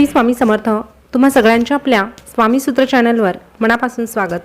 श्री स्वामी समर्थ तुम्हा सगळ्यांच्या आपल्या स्वामी सूत्र चॅनलवर मनापासून स्वागत.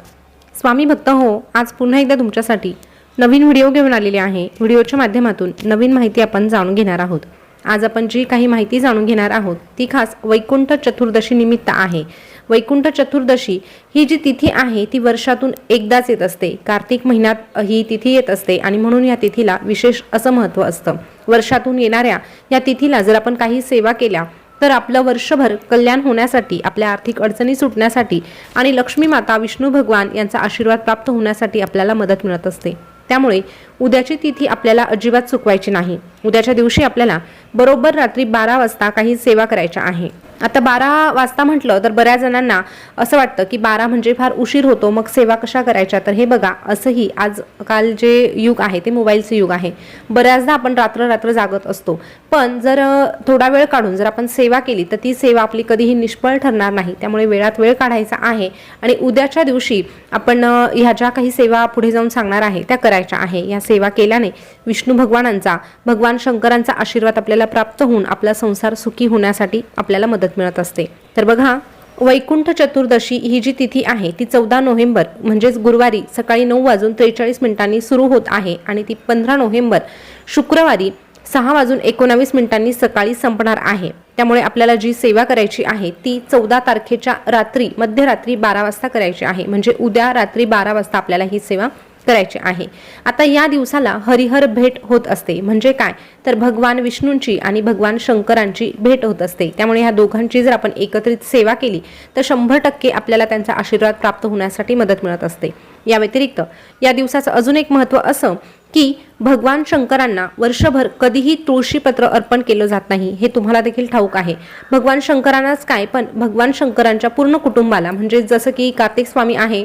स्वामी भक्त हो आज पुन्हा एकदा तुमच्यासाठी नवीन व्हिडिओ घेऊन आलेले आहे. व्हिडिओच्या माध्यमातून नवीन माहिती आपण जाणून घेणार आहोत. आज आपण जी काही माहिती जाणून घेणार आहोत ती खास वैकुंठ चतुर्दशी निमित्त आहे. वैकुंठ चतुर्दशी ही जी तिथी आहे ती वर्षातून एकदाच येत असते. कार्तिक महिन्यात ही तिथी येत असते आणि म्हणून या तिथीला विशेष असं महत्त्व असतं. वर्षातून येणाऱ्या या तिथीला जर आपण काही सेवा केल्या तर आपलं वर्षभर कल्याण होण्यासाठी आपल्या आर्थिक अडचणी सुटण्यासाठी आणि लक्ष्मी माता विष्णू भगवान यांचा आशीर्वाद प्राप्त होण्यासाठी आपल्याला मदत मिळत असते. त्यामुळे उद्याची तिथी आपल्याला अजिबात चुकवायची नाही. उद्याच्या दिवशी आपल्याला बरोबर रात्री बारा वाजता काही सेवा करायच्या आहे. आता बारा वाजता म्हटलं तर बऱ्याच जणांना असं वाटतं की बारा म्हणजे फार उशीर होतो मग सेवा कशा करायच्या? तर हे बघा असंही आजकाल जे युग आहे ते मोबाईलचं युग आहे. बऱ्याचदा आपण रात्र रात्र जागत असतो. पण जर थोडा वेळ काढून जर आपण सेवा केली तर ती सेवा आपली कधीही निष्फळ ठरणार नाही. त्यामुळे वेळात वेळ काढायचा आहे आणि उद्याच्या दिवशी आपण ह्या ज्या काही सेवा पुढे जाऊन सांगणार आहे त्या करायच्या आहे. या सेवा केल्याने विष्णू भगवानांचा भगवान शंकरांचा आशीर्वाद आपल्याला प्राप्त होऊन आपला संसार सुखी होण्यासाठी आपल्याला मदत मिळत असते. तर बघा वैकुंठ चतुर्दशी ही जी तिथी आहे ती चौदा नोव्हेंबर म्हणजेच गुरुवारी सकाळी नऊ वाजून त्रेचाळीस मिनिटांनी सुरू होत आहे आणि ती पंधरा नोव्हेंबर शुक्रवारी सहा वाजून एकोणावीस मिनिटांनी सकाळी संपणार आहे. त्यामुळे आपल्याला जी सेवा करायची आहे ती चौदा तारखेच्या रात्री मध्यरात्री बारा वाजता करायची आहे. म्हणजे उद्या रात्री बारा वाजता आपल्याला ही सेवा करायचे आहे. आता या दिवसाला हरिहर भेट होत असते. म्हणजे काय? तर भगवान विष्णूंची आणि भगवान शंकरांची भेट होत असते. त्यामुळे ह्या दोघांची जर आपण एकत्रित सेवा केली तर शंभर टक्के आपल्याला त्यांचा आशीर्वाद प्राप्त होण्यासाठी मदत मिळत असते. या व्यतिरिक्त या दिवसाचं अजून एक महत्त्व असं की भगवान शंकरांना वर्षभर कधीही तुळशीपत्र अर्पण केलं जात नाही हे तुम्हाला देखील ठाऊक आहे. भगवान शंकरांनाच काय पण भगवान शंकरांच्या पूर्ण कुटुंबाला म्हणजे जसं की कार्तिक स्वामी आहे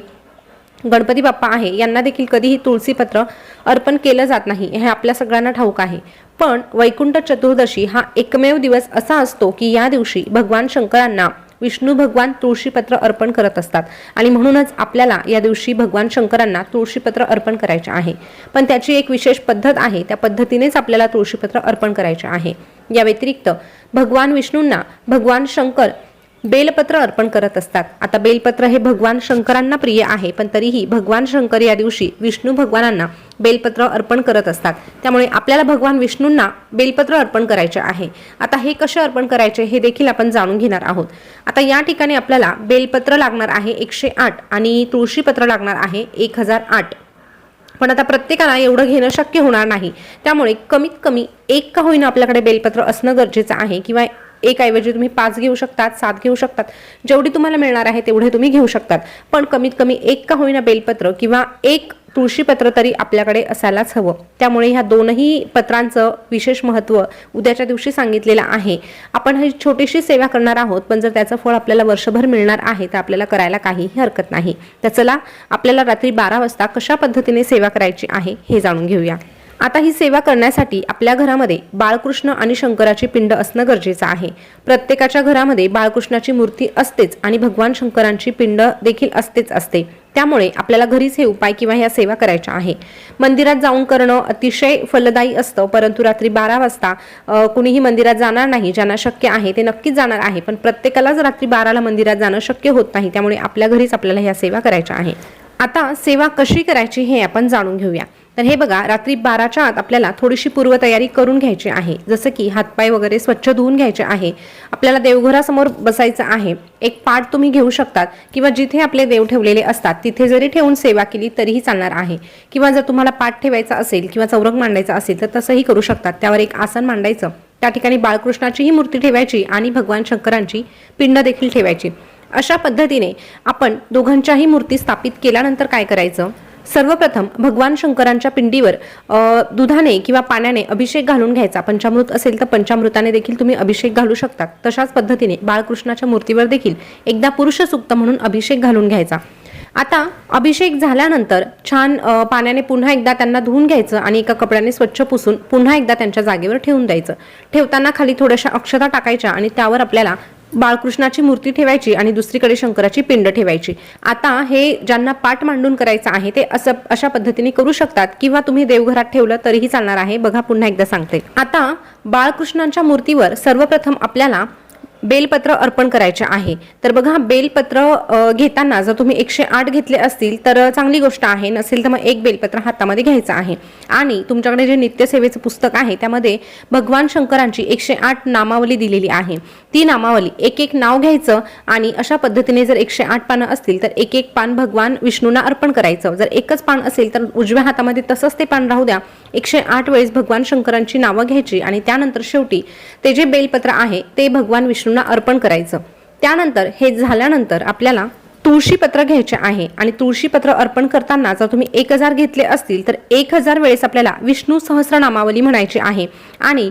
गणपती बाप्पा आहे यांना देखील कधीही तुळशीपत्र अर्पण केलं जात नाही हे आपल्या सगळ्यांना ठाऊक आहे. पण वैकुंठ चतुर्दशी हा एकमेव दिवस असा असतो की या दिवशी भगवान शंकरांना विष्णू भगवान तुळशीपत्र अर्पण करत असतात आणि म्हणूनच आपल्याला या दिवशी भगवान शंकरांना तुळशीपत्र अर्पण करायचे आहे. पण त्याची एक विशेष पद्धत आहे त्या पद्धतीनेच आपल्याला तुळशीपत्र अर्पण करायचे आहे. या व्यतिरिक्त भगवान विष्णूंना भगवान शंकर बेलपत्र अर्पण करत असतात. आता बेलपत्र हे भगवान शंकरांना प्रिय आहे पण तरीही भगवान शंकर या दिवशी विष्णू भगवानांना बेलपत्र अर्पण करत असतात. त्यामुळे आपल्याला भगवान विष्णूंना बेलपत्र अर्पण करायचे आहे. आता हे कसे अर्पण करायचे हे देखील आपण जाणून घेणार आहोत. आता या ठिकाणी आपल्याला बेलपत्र लागणार आहे एकशे आठ आणि तुळशीपत्र लागणार आहे एक हजार आठ. पण आता प्रत्येकाला एवढं घेणं शक्य होणार नाही. त्यामुळे कमीत कमी एक का होईना आपल्याकडे बेलपत्र असणं गरजेचं आहे किंवा एक ऐवजी तुम्ही पाच घेऊ शकतात सात घेऊ शकतात. जेवढी तुम्हाला मिळणार आहे तेवढे तुम्ही घेऊ शकतात. पण कमीत कमी एक का होईना बेलपत्र किंवा एक तुळशीपत्र तरी आपल्याकडे असायलाच हवं. त्यामुळे ह्या दोनही पत्रांचं विशेष महत्त्व उद्याच्या दिवशी सांगितलेलं आहे. आपण ही छोटीशी सेवा करणार आहोत पण जर त्याचं फळ आपल्याला वर्षभर मिळणार आहे तर आपल्याला करायला काहीही हरकत नाही. तर चला आपल्याला रात्री बारा वाजता कशा पद्धतीने सेवा करायची आहे हे जाणून घेऊया. आता ही सेवा करण्यासाठी आपल्या घरामध्ये बाळकृष्ण आणि शंकराची पिंड असणं गरजेचं आहे. प्रत्येकाच्या घरामध्ये बाळकृष्णाची मूर्ती असतेच आणि भगवान शंकरांची पिंड देखील असतेच असते. त्यामुळे आपल्याला घरीच हे उपाय किंवा ह्या सेवा करायच्या आहे. मंदिरात जाऊन करणं अतिशय फलदायी असतं परंतु रात्री बारा वाजता कुणीही मंदिरात जाणार नाही ज्यांना शक्य आहे ते नक्कीच जाणार आहे पण प्रत्येकालाच रात्री बाराला मंदिरात जाणं शक्य होत नाही त्यामुळे आपल्या घरीच आपल्याला ह्या सेवा करायच्या आहे. आता सेवा कशी करायची हे आपण जाणून घेऊया. तर हे बघा रात्री बाराच्या आत आपल्याला थोडीशी पूर्वतयारी करून घ्यायची आहे. जसं की हातपाय वगैरे स्वच्छ धुवून घ्यायचे आहे. आपल्याला देवघरासमोर बसायचं आहे. एक पाठ तुम्ही घेऊ शकतात किंवा जिथे आपले देव ठेवलेले असतात तिथे जरी ठेवून सेवा केली तरीही चालणार आहे. किंवा जर तुम्हाला पाठ ठेवायचा असेल किंवा चौरंग मांडायचा असेल तर तसंही करू शकतात. त्यावर एक आसन मांडायचं. त्या ठिकाणी बाळकृष्णाचीही मूर्ती ठेवायची आणि भगवान शंकरांची पिंड देखील ठेवायची. अशा पद्धतीने आपण दोघांच्याही मूर्ती स्थापित केल्यानंतर काय करायचं? सर्वप्रथम भगवान शंकरांच्या पिंडीवर दुधाने किंवा पाण्याने अभिषेक घालून घ्यायचा. पंचामृत असेल तर पंचामृताने देखील तुम्ही अभिषेक घालू शकता. तशाच पद्धतीने बाळकृष्णाच्या मूर्तीवर देखील एकदा पुरुष सुक्त म्हणून अभिषेक घालून घ्यायचा. आता अभिषेक झाल्यानंतर छान पाण्याने पुन्हा एकदा त्यांना धुवून घ्यायचं आणि एका कपड्याने स्वच्छ पुसून पुन्हा एकदा त्यांच्या जागेवर ठेवून द्यायचं. ठेवताना खाली थोड्याशा अक्षता टाकायच्या आणि त्यावर आपल्याला बाळकृष्णाची मूर्ती ठेवायची आणि दुसरीकडे शंकराची पिंड ठेवायची. आता हे ज्यांना पाठ मांडून करायचं आहे ते असं अशा पद्धतीने करू शकतात किंवा तुम्ही देवघरात ठेवलं तरीही चालणार आहे. बघा पुन्हा एकदा सांगते. आता बाळकृष्णांच्या मूर्तीवर सर्वप्रथम आपल्याला बेलपत्र अर्पण करायचे आहे. तर बघा बेलपत्र घेताना जर तुम्ही एकशे आठ घेतले असतील तर चांगली गोष्ट आहे. नसेल तर मग एक बेलपत्र हातामध्ये घ्यायचं आहे. आणि तुमच्याकडे जे नित्यसेवेचं पुस्तक आहे त्यामध्ये भगवान शंकरांची एकशे आठ नामावली दिलेली आहे. ती नामावली एक एक नाव घ्यायचं आणि अशा पद्धतीने जर एकशे आठ पानं असतील तर एक एक पान भगवान विष्णूंना अर्पण करायचं. जर एकच पान असेल तर उजव्या हातामध्ये तसंच ते पान राहू द्या. एकशे आठ वेळेस भगवान शंकरांची नावं घ्यायची आणि त्यानंतर शेवटी ते जे बेलपत्र आहे ते भगवान विष्णू विष्णूंना अर्पण करायचं. त्यानंतर हे झाल्यानंतर आपल्याला तुळशीपत्र घ्यायचे आहे आणि तुळशीपत्र अर्पण करताना जर तुम्ही एक हजार घेतले असतील तर एक हजार वेळेस आपल्याला विष्णू सहस्रनामावली म्हणायची आहे. आणि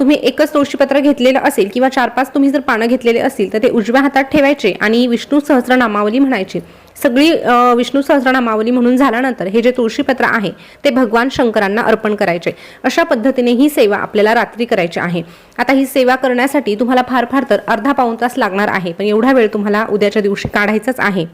तुम्ही एकच तुळशीपत्र घेतलेलं असेल किंवा चार पाच तुम्ही जर पानं घेतलेले असतील तर ते उजव्या हातात ठेवायचे आणि विष्णू सहस्रनामावली म्हणायची. सगळी विष्णू सहस्रनामावली म्हणून झाल्यानंतर हे जे तुळशीपत्र आहे ते भगवान शंकरांना अर्पण करायचे. अशा पद्धतीने ही सेवा आपल्याला रात्री करायची आहे. आता ही सेवा करण्यासाठी तुम्हाला फार फार तर अर्धा पाऊण तास लागणार आहे पण एवढा वेळ तुम्हाला उद्याच्या दिवशी काढायचाच आहे.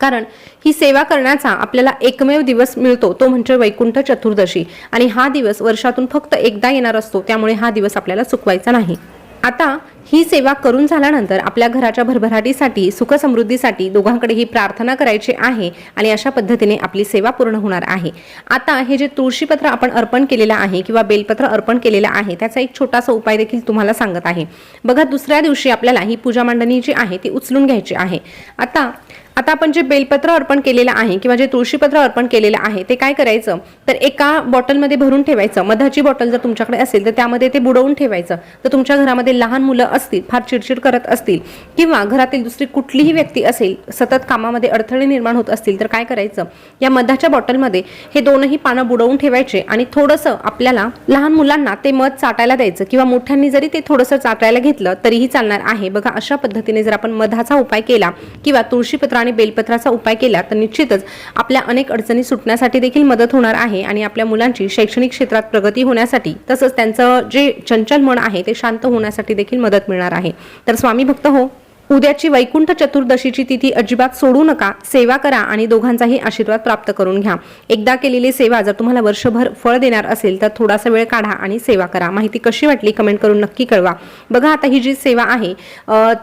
कारण ही सेवा करण्याचा आपल्याला एकमेव दिवस मिळतो तो म्हणजे वैकुंठ चतुर्दशी. आणि हा दिवस वर्षातून फक्त एकदा येणार असतो त्यामुळे हा दिवस आपल्याला चुकवायचा नाही. आता ही सेवा करून झाल्यानंतर आपल्या घराच्या भरभराटीसाठी सुखसमृद्धीसाठी दोघांकडेही प्रार्थना करायची आहे आणि अशा पद्धतीने आपली सेवा पूर्ण होणार आहे. आता हे जे तुळशीपत्र आपण अर्पण केलेलं आहे किंवा बेलपत्र अर्पण केलेलं आहे त्याचा एक छोटासा उपाय देखील तुम्हाला सांगत आहे. बघा दुसऱ्या दिवशी आपल्याला ही पूजा मांडणी जी आहे ती उचलून घ्यायची आहे. आता आता आपण जे बेलपत्र अर्पण केलेलं आहे किंवा जे तुळशीपत्र अर्पण केलेलं आहे ते काय करायचं? तर एका बॉटलमध्ये भरून ठेवायचं. मधाची बॉटल जर तुमच्याकडे असेल तर त्यामध्ये ते बुडवून ठेवायचं. तर तुमच्या घरामध्ये लहान मुलं असतील फार चिडचिड करत असतील किंवा घरातील दुसरी कुठलीही व्यक्ती असेल सतत कामामध्ये अडथळे निर्माण होत असतील तर काय करायचं? या मधाच्या बॉटलमध्ये हे दोनही पानं बुडवून ठेवायचे आणि थोडंसं आपल्याला लहान मुलांना ते मध चाटायला द्यायचं किंवा मोठ्यांनी जरी ते थोडंसं चाटायला घेतलं तरीही चालणार आहे. बघा अशा पद्धतीने जर आपण मधाचा उपाय केला किंवा तुळशीपत्र आणि बेलपत्राचा उपाय केला तर निश्चितच आपल्या अनेक अडचणी सुटण्यासाठी देखील मदत होणार आहे आणि आपल्या मुलांची शैक्षणिक क्षेत्रात प्रगती होण्यासाठी तसंच त्यांचं जे चंचल मन आहे ते शांत होण्यासाठी देखील मदत मिळणार आहे. तर स्वामी भक्त हो. उद्याची वैकुंठ चतुर्दशीची तिथी अजिबात सोडू नका. सेवा करा आणि दोघांचाही आशीर्वाद प्राप्त करून घ्या. एकदा केलेली सेवा जर तुम्हाला वर्षभर फळ देणार असेल तर थोडासा वेळ काढा आणि सेवा करा. माहिती कशी वाटली कमेंट करून नक्की कळवा. बघा आता ही जी सेवा आहे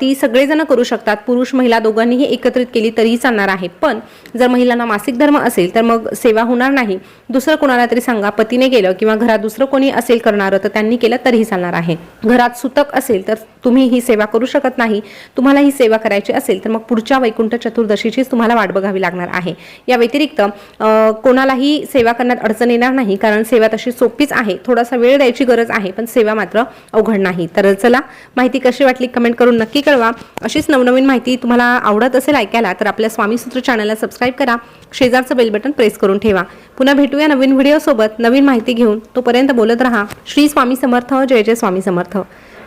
ती सगळेजण करू शकतात. पुरुष महिला दोघांनीही एकत्रित केली तरीही चालणार आहे. पण जर महिलांना मासिक धर्म असेल तर मग सेवा होणार नाही. दुसरं कोणाला तरी सांगा पतीने केलं किंवा घरात दुसरं कोणी असेल करणारं तर त्यांनी केलं तरीही चालणार आहे. घरात सुतक असेल तर तुम्ही ही सेवा करू शकत नाही. तुम्हाला तुम्हाला ही सेवा करायची असेल तर मग पुढच्या वैकुंठ चतुर्दशीचीच तुम्हाला वाट बघावी लागणार आहे. या व्यतिरिक्त कोणालाही सेवा करण्यात अडचण येणार नाही कारण सेवा तशी सोपीच आहे. थोडासा वेळ द्यायची गरज आहे पण सेवा मात्र अवघड नाही. तर चला माहिती कशी वाटली कमेंट करून नक्की कळवा. अशीच नवनवीन माहिती तुम्हाला आवडत असेल ऐकायला तर आपल्या स्वामी सूत्र चॅनलला सबस्क्राईब करा. शेजारचं बेल बटन प्रेस करून ठेवा. पुन्हा भेटूया नवीन व्हिडिओसोबत. नवीन माहिती घेऊन तोपर्यंत बोलत राहा. श्री स्वामी समर्थ. जय जय स्वामी समर्थ.